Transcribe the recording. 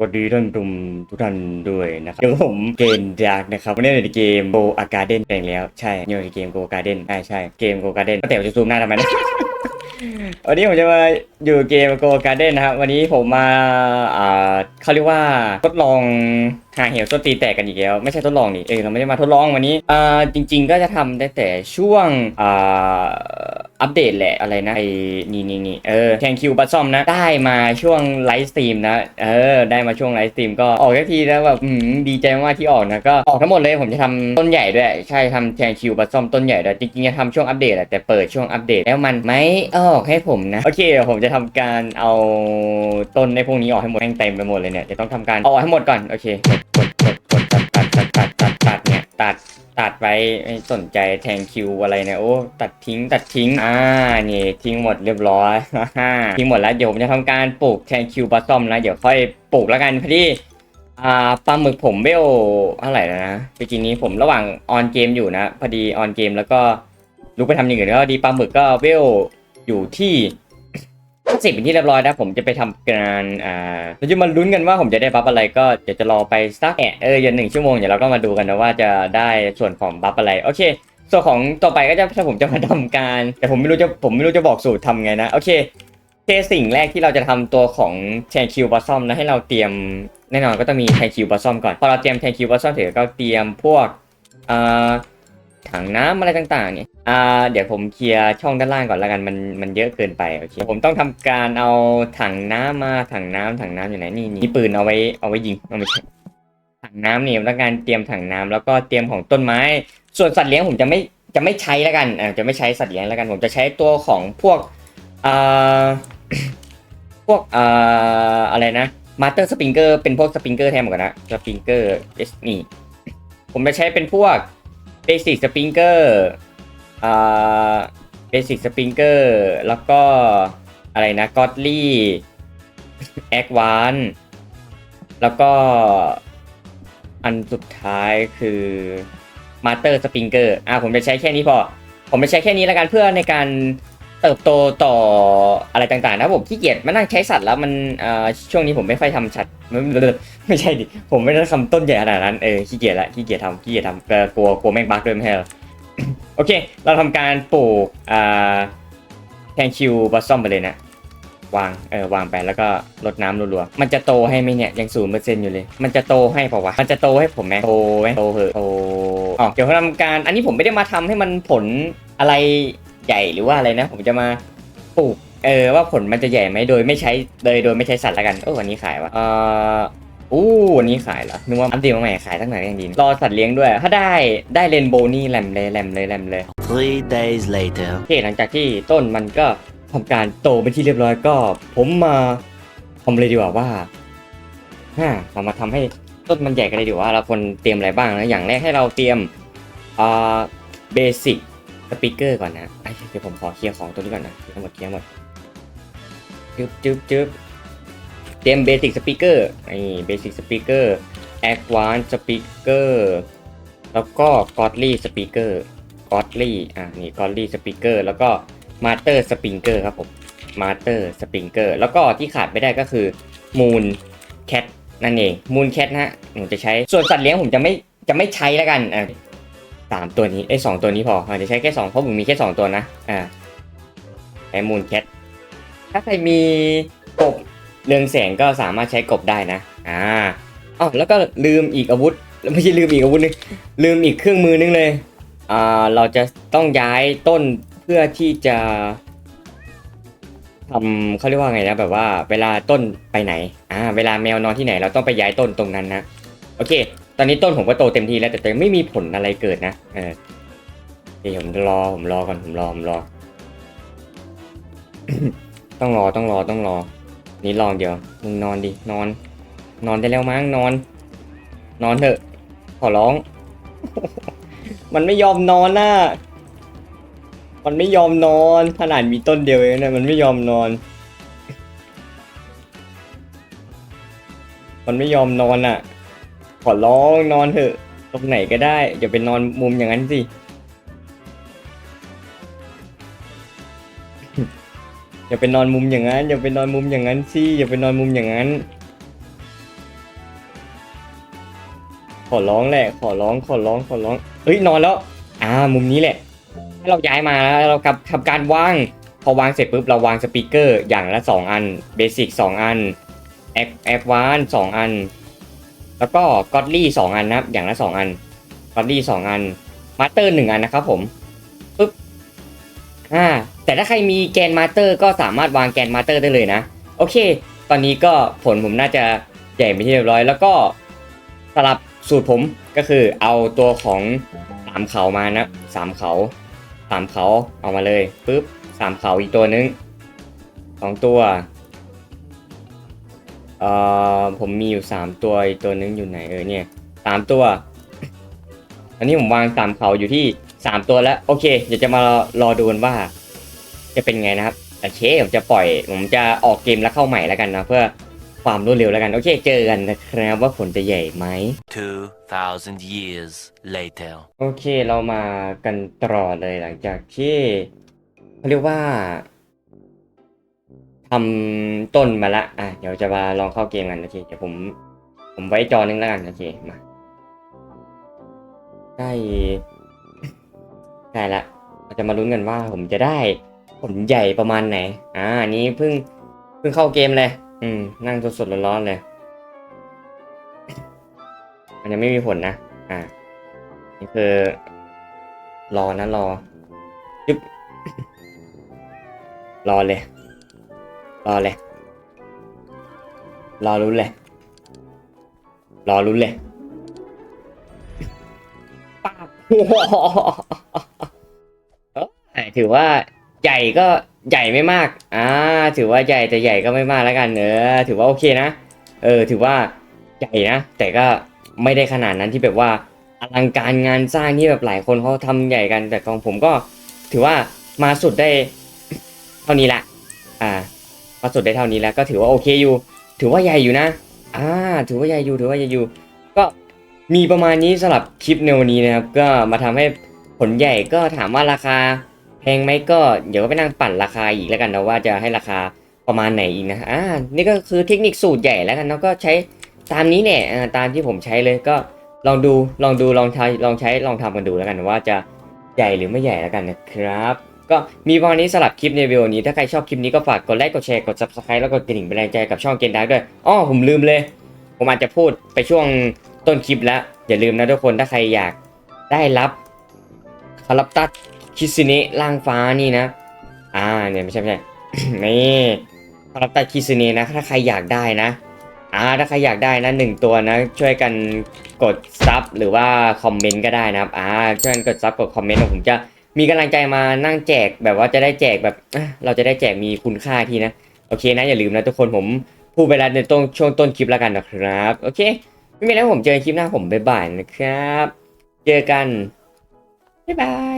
สวัสดีท่านทุมทุกท่านด้วยนะครับเดี๋ยวผมเกมดาร์กนะครับวันนี้ในเกมโกอาการ์เดนแต่งแล้วใช่นี่ในเกมโกการ์เดนใช่ใช่เกมโกการ์เด้นแต่ผมจะซูมหน้าทำไมนะวันนี้ผมจะมาอยู่เกมโกการ์เดนนะครับวันนี้ผมมาอ่าเขาเรียกว่าทดลอง หาเหวส้นตีแตกกันอีกแล้ว ไม่ใช่ทดลองนี่เออเราไม่ได้มาทดลองวันนี้อ่าจริง ๆ ก็จะทำได้แต่ช่วงอ่าอัปเดตแหละอะไรนะไอ้นี่นี่นี่เออแทงคิวบัตซอมนะ ได้มาช่วงไลฟ์สตรีมนะ เออ ได้มาช่วงไลฟ์สตรีมก็ออกแค่ทีแล้วแบบดีใจมากที่ออกนะ ก็ออกทั้งหมดเลยผมจะทำต้นใหญ่ด้วย ใช่ทำแทงคิวบัตซอมต้นใหญ่ด้วยจริงๆจะทำช่วงอัปเดตแหละแต่เปิดช่วงอัปเดตแล้วมันไม่ออกให้ผมนะ โอเคเดี๋ยวผมจะทำการเอาต้นในพวกนี้ออกให้หมดแม่งเต็มไปหมดเลยเนี่ยจะต้องทำการออกให้หมดก่อนโอเค ตัดตัดไปไม่สนใจแทงคิวอะไรเนี่ยโอ้ตัดทิ้งตัดทิ้งอ่านี่ทิ้งหมดเรียบร้อยทิ้งหมดแล้วเดี๋ยวผมจะทำการปลูกแทงคิวบัตซอมนะเดี๋ยวค่อยปลูกแล้วกันพอดีอ่าปลาหมึกผมเวลเท่าไรนะเมื่อกี้นี้ผมระหว่างออนเกมอยู่นะพอดีออนเกมแล้วก็ลุกไปทำอย่างอื่นแล้วดีปลาหมึกก็เวลอยู่ที่ สิบเป็นที่เรียบร้อยแล้วผมจะไปทำการอ่าเราจะมาลุ้นกันว่าผมจะได้บัฟอะไรก็เดี๋ยวจะรอไปสักแอะเออยันหนึ่งชั่วโมงเดี๋ยวเราก็มาดูกันนะว่าจะได้ส่วนของบัฟอะไรโอเคส่วนของต่อไปก็จะถ้าผมจะมาทำการ แต่ผมไม่รู้จะผมไม่รู้จะบอกสูตรทำไงนะโอเคโอเคสิ่งแรกที่เราจะทำตัวของแทนคิวบัซซอมนะให้เราเตรียมแน่นอนก็ต้องมีแทนคิวบัซซอมก่อนพอเราเตรียมแทนคิวบัซซอมเสร็จก็เตรียมพวกอ่า ถังน้ำอะไรต่างๆเนี่ยอ่าเดี๋ยวผมเคลียร์ช่องด้านล่างก่อนละกันมันมันเยอะเกินไปโอเคผมต้องทำการเอาถังน้ำมาถังน้ำถังน้ำอยู่ไหนนี่นี่ปืนเอาไว้เอาไว้ยิงเอาไม่ใช่ถังน้ำนี่ต้องการเตรียมถังน้ำแล้วก็เตรียมของต้นไม้ ส่วนสัตว์เลี้ยงผมจะไม่จะไม่ใช้ล้วกันอ่าจะไม่ใช้สัตว์เลี้ยงล้วกัน ผมจะใช้ตัวของพวกอ่าพวกอ่าอะไรนะมาสเตอร์สปริงเกอร์เป็นพวกสปริงเกอร์แทนหมดก่อนนะสปริงเกอร์เอสนี่ผมจะใช้เป็นพวก เบสิกสปริงเกอร์อ่าเบสิกสปริงเกอร์แล้วก็อะไรนะกอตลี่แอควานแล้วก็อันสุดท้ายคือมาสเตอร์สปริงเกอร์อ่าผมจะใช้แค่นี้พอ ผมจะใช้แค่นี้แล้วกันเพื่อในการ เติบโตต่ออะไรต่างๆ นะผมขี้เกียจมานั่งใช้สัตว์แล้วมันอ่าช่วงนี้ผมไม่ค่อยทำสัตว์ไม่ไม่ใช่ดิผมไม่ได้ทำต้นใหญ่ขนาดนั้นเออขี้เกียจละขี้เกียจทำขี้เกียจทำเออกลัวกลัวแม่งบั๊กด้วยไม่ใช่หรอโอเค เราทำการปลูกอ่าแทงคิวบัสซอมไปเลยนะวางเออวางไปแล้วก็รดน้ำรัวๆมันจะโตให้ไหมเนี่ยยังศูนย์เปอร์เซ็นต์อยู่เลย มันจะโตให้เปล่าวะมันจะโตให้ผมไหมโตไหมโตเหอะโตอ๋อเดี๋ยวทำการอันนี้ผมไม่ได้มาทำให้มันผลอะไร ใหญ่หรือว่าอะไรนะ ผมจะมาปลูกเออว่าผลมันจะใหญ่ไหมโดยไม่ใช้โดยโดยไม่ใช้สัตว์ละกันโอ้วันนี้ขายวะเอ่ออู้วันนี้ขายเหรอนึกว่าอัปเดตมาใหม่ขายตั้งไหนยังดีรอสัตว์เลี้ยงด้วยถ้าได้ได้เรนโบว์นี่แหลมเลยแหลมเลยแหลมเลย Three days later. โอเคหลังจากที่ต้นมันก็ทำการโตเป็นที่เรียบร้อยก็ ผมมาทำเลยดีกว่าว่าฮ่าเรามาทำให้ต้นมันใหญ่กันเลยดีกว่าเราควรเตรียมอะไรบ้างนะอย่างแรกให้เราเตรียมอ่าเบสิก สปีกเกอร์ก่อนนะไอ้เดี๋ยวผมขอเคลียร์ของตัวนี้ก่อนนะเคลียร์หมดเคลียร์หมดจึ๊บจึ๊บจึ๊บเตรียมเบสิกสปีกเกอร์นี่เบสิกสปีกเกอร์แอดวานสปีกเกอร์แล้วก็กอดลี่สปีกเกอร์กอดลี่อะนี่กอดลี่สปีกเกอร์แล้วก็มาสเตอร์สปริงเกอร์ครับผมมาสเตอร์สปริงเกอร์แล้วก็ที่ขาดไม่ได้ก็คือมูนแคทนั่นเองมูนแคทนะฮะผมจะใช้ส่วนสัตว์เลี้ยงผมจะไม่จะไม่ใช้แล้วกันอะ สามตัวนี้ไอ้สองตัวนี้พออาจจะใช้แค่สองเพราะผมมีแค่สองตัวนะอ่าใช้มูนแคทถ้าใครมีกบเรืองแสงก็สามารถใช้กบได้นะอ่าอ๋อแล้วก็ลืมอีกอาวุธไม่ใช่ลืมอีกอาวุธนึงลืมอีกเครื่องมือนึงเลยอ่าเราจะต้องย้ายต้นเพื่อที่จะทำเขาเรียกว่าไงนะแบบว่าเวลาต้นไปไหนอ่าเวลาแมวนอนที่ไหน เราต้องไปย้ายต้นตรงนั้นนะโอเค ตอนนี้ต้นผมก็โตเต็มทีแล้วแต่ยังไม่มีผลอะไรเกิดนะ เออเดี๋ยวผมรอผมรอก่อนผมรอผมรอ ต้องรอต้องรอต้องรอ นี่ลองเดียวมึงนอนดินอน นอนได้แล้วมั้งนอน นอนเถอะ ขอร้อง มันไม่ยอมนอนน่ะมันไม่ยอมนอนขนาดมีต้นเดียวเองนะมันไม่ยอมนอน มันไม่ยอมนอนอะ อร้องนอนเถอะ ตรงไหนก็ได้อย่าไปนอนมุมอย่างนั้นสิ อย่าไปนอนมุมอย่างนั้น อย่าไปนอนมุมอย่างนั้นสิอย่าไปนอนมุมอย่างนั้น ขอร้องแหละ ขอร้องขอร้องขอร้องเฮ้ยนอนแล้ว อ่า มุมนี้แหละ ถ้าเราย้ายมาแล้วเรากับทำการวางพอวางเสร็จปุ๊บเราวางสปีกเกอร์อย่างละ 2 อันเบสิก2อันแอคแอดวานสองอัน แล้วก็ก็อดลี่สองอันนะครับ อย่างละ2อันก็อดลี่สองอันมาสเตอร์หนึ่งอันนะครับผมปุ๊บอ่าแต่ถ้าใครมีแกนมาสเตอร์ก็สามารถวางแกนมาสเตอร์ได้เลยนะ โอเค ตอนนี้ก็ผลผมน่าจะใหญ่ไปที่เรียบร้อย แล้วก็สลับสูตรผมก็คือเอาตัวของสามเขามานะสามเขาสามเขาเอามาเลยปุ๊บสามเขาอีกตัวนึงสองตัว เอ่อผมมีอยู่สามตัวอีกตัวนึงอยู่ไหนเออเนี่ยสามตัว อันนี้ผมวางสามเขาอยู่ที่สามตัวแล้ว โอเค เดี๋ยวจะมารอรอดูกันว่า จะเป็นไงนะครับโอเคผมจะปล่อย ผมจะออกเกมแล้วเข้าใหม่แล้วกันนะเพื่อความรวดเร็วแล้วกัน โอเคเจอกันนะครับว่าผลจะใหญ่ไหม 2,000 years later. โอเคเรามากันต่อเลยหลังจากที่เขาเรียกว่า ทำต้นมาละ อะ เดี๋ยวจะมาลองเข้าเกมกันโอเค เดี๋ยวผม ผมไว้จอนึงแล้วกันโอเค มาใกล้ใกล้ละ เราจะมาลุ้นกันว่าผมจะได้ผลใหญ่ประมาณไหน อ่าอันนี้เพิ่ง เพิ่งเข้าเกมเลย อืม นั่งสดๆร้อนๆเลย มันยังไม่มีผลนะ อ่า นี่คือ รอนะรอยึบรอเลย รอเลย รอรุ้นเลย รอรุ้นเลยปาบเอ้ยถือว่าใหญ่ก็ใหญ่ไม่มาก อ่า ถือว่าใหญ่แต่ใหญ่ก็ไม่มากแล้วกันเออถือว่าโอเคนะ เออ ถือว่าใหญ่นะ แต่ก็ไม่ได้ขนาดนั้นที่แบบว่าอลังการงานสร้างที่แบบหลายคนเขาทำใหญ่กัน แต่ของผมก็ถือว่ามาสุดได้เท่านี้ละ อ่า มาสุดได้เท่านี้แล้วก็ถือว่าโอเคอยู่ ถือว่าใหญ่อยู่นะ อ่า ถือว่าใหญ่อยู่ ถือว่าใหญ่อยู่ ก็มีประมาณนี้สำหรับคลิปในวันนี้นะครับ ก็มาทำให้ผลใหญ่ก็ถามว่าราคาแพงไหมก็เดี๋ยวก็ไปนั่งปั่นราคาอีกแล้วกันนะว่าจะให้ราคาประมาณไหนอีกนะ อ่า นี่ก็คือเทคนิคสูตรใหญ่แล้วกันเนาะก็ใช้ตามนี้เนี่ยตามที่ผมใช้เลยก็ลองดูลองดูลองใช้ลองใช้ลองทำกันดูแล้วกันว่าจะใหญ่หรือไม่ใหญ่แล้วกันนะครับ ก็มีประมาณนี้สำหรับคลิปในวิดีโอนี้ ถ้าใครชอบคลิปนี้ก็ฝากกดไลค์ กดแชร์ กด subscribe แล้วก็กระดิ่งเป็นแรงใจกับช่องเกนดาร์กด้วย อ้อผมลืมเลย ผมอาจจะพูดไปช่วงต้นคลิปแล้ว อย่าลืมนะทุกคน ถ้าใครอยากได้รับคารับตัดคิซิเนะล่างฟ้านี่นะ อ่าเนี่ยไม่ใช่ไม่ใช่ นี่คารับตัดคิซิเนะนะ ถ้าใครอยากได้นะ อ่า ถ้าใครอยากได้นะหนึ่งตัวนะ ช่วยกันกดซับหรือว่าคอมเมนต์ก็ได้นะครับ อ่า ช่วยกันกดซับกดคอมเมนต์ผมจะ มีกำลังใจมานั่งแจกแบบว่าจะได้แจกแบบเราจะได้แจกมีคุณค่าทีนะโอเคนะอย่าลืมนะทุกคนผมพูดไปแล้วในต้นช่วงต้นคลิปแล้วกันนะครับโอเคไม่มีแล้วผมเจอคลิปหน้าผมบ๊ายบายนะครับ เจอกันบ๊ายบาย